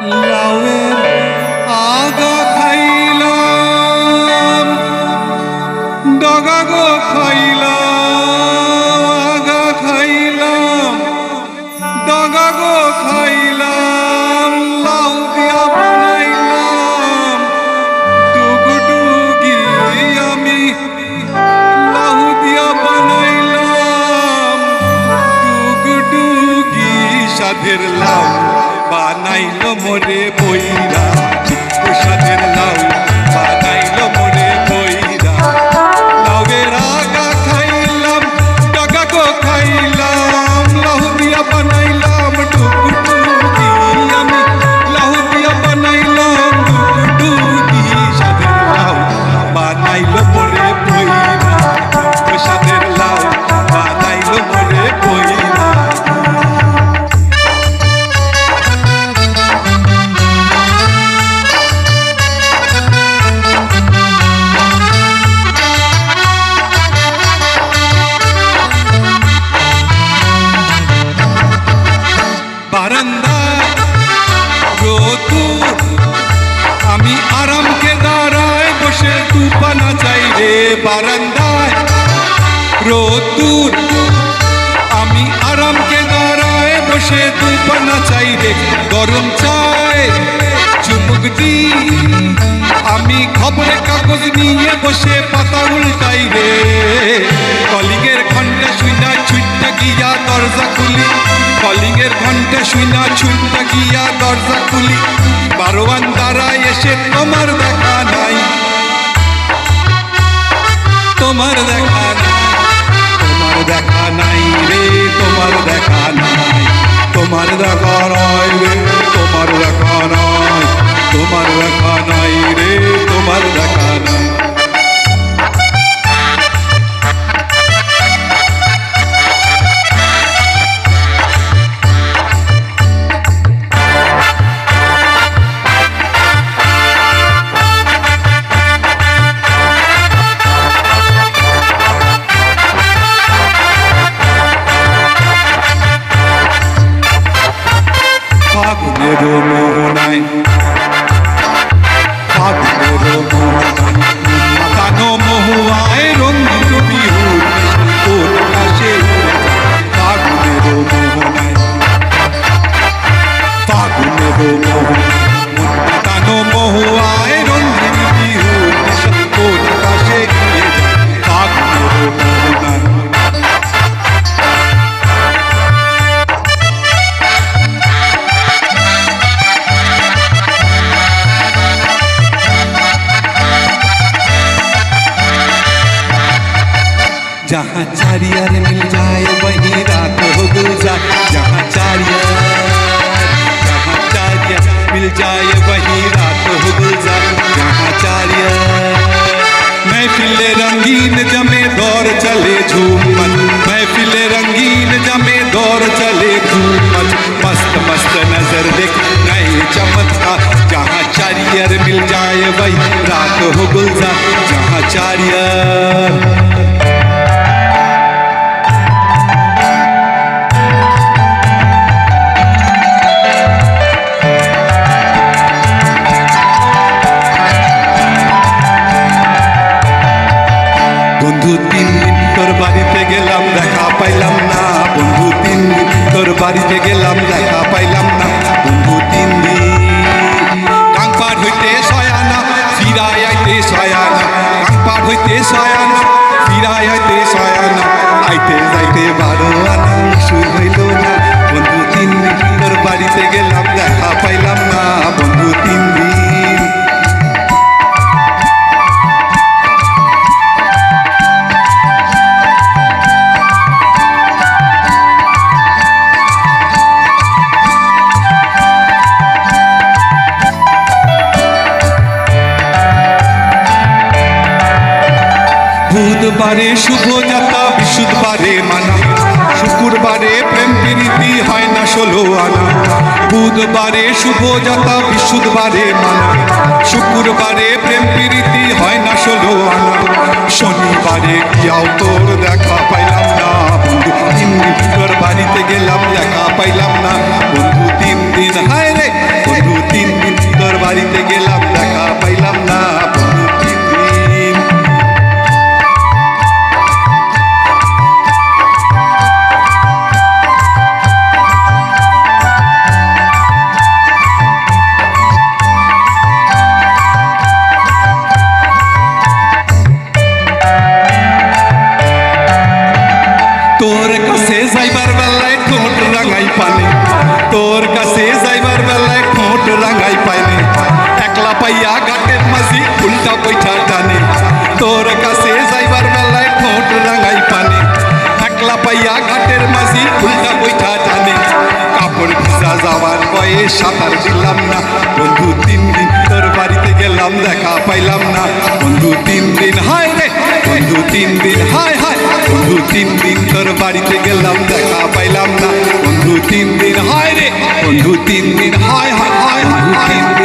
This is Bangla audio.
লাউয়ের আগা খাইলাম, ডগা গো খাইলাম, আগা খাইলাম, ডগা গো খাইলাম, লাউ দিয়া বানাইলাম ডুগডুগি আমি লাউ দিয়া বানাইলাম ডুগডুগি সাধের লাউ বানাইল মোরে বইরা। বারান্দায় রোদুর আমি আরামকে দাঁড়ায় বসে তুপানা চাই রে। গরম চাই চুমুক দি আমি খবরের কাগজ নিয়ে বসে পাতা উল্টাই রে। কলিগের ঘণ্টা শুইনা ছুটটা গিয়া দরজা খুলি। কলিংয়ের ঘণ্টা শুইনা ছুটটা গিয়া দরজা খুলি। বারোয়ান দ্বারা এসে তোমার দেখা তোমার দেখা जहाँ चारियर मिल जाए, वहीं रात हो गुलजार जहाँ चारियर जहाँ चारियर मिल जाए, वहीं रात हो गुलजार जहाँ चारियर, महफिल रंगीन जमे दौर चले झूमन। मैं महफिल रंगीन जमे दौर चले झूमत मस्त मस्त नज़र देख नए चमत्कार। जहाँ चारियर मिल जाए, वही रात हो गुलजार जहाँ चारियर বন্ধু, তিন তোর বাড়িতে গেলাম, দেখা পাইলাম না। বন্ধু, তিন তোর বাড়িতে গেলাম, দেখা পাইলাম না। বন্ধু, তিন কাংপাড় হইতে সয়ানা, ফিরায় আইতে সয়ানা। কাংপাড় হইতে সয়ানা, ফিরায় আইতে সয়ানা। আইতে যাইতে বারো আনা শুরু হইল না। বন্ধু, তিন তোর বাড়িতে গেলাম, দেখা পাইলাম না। বুধবারে শুভ যাত্রা, বিশুদ্ধবারে মানা। শুক্রবারে প্রেম প্রীতি হয় না ষোলো আনা। বুধবারে শুভ যাত্রা, বিশুদ্ধবারে মানা। শুক্রবারে প্রেম প্রীতি হয় না ষোলো আনা। শনিবারে গিয়াও তোর দেখা পাইলাম না, বন্ধু। তিন দিন তোর বাড়িতে গেলাম, দেখা পাইলাম না। বন্ধু, তিন দিন, হায় রে! বন্ধু, তিন দিন বাড়িতে গেলাম সাঁতার দিলাম না। বন্ধু, তিন দিন তোর বাড়িতে গেলাম, দেখা পাইলাম না। বন্ধু, তিন দিন, হায় রে। বন্ধু, তিন দিন, হায় হায়। বন্ধু, তিন দিন তোর বাড়িতে গেলাম, দেখা পাইলাম না। বন্ধু, তিন দিন, হায় রে। বন্ধু, তিন দিন, হায় হায় হায় হায়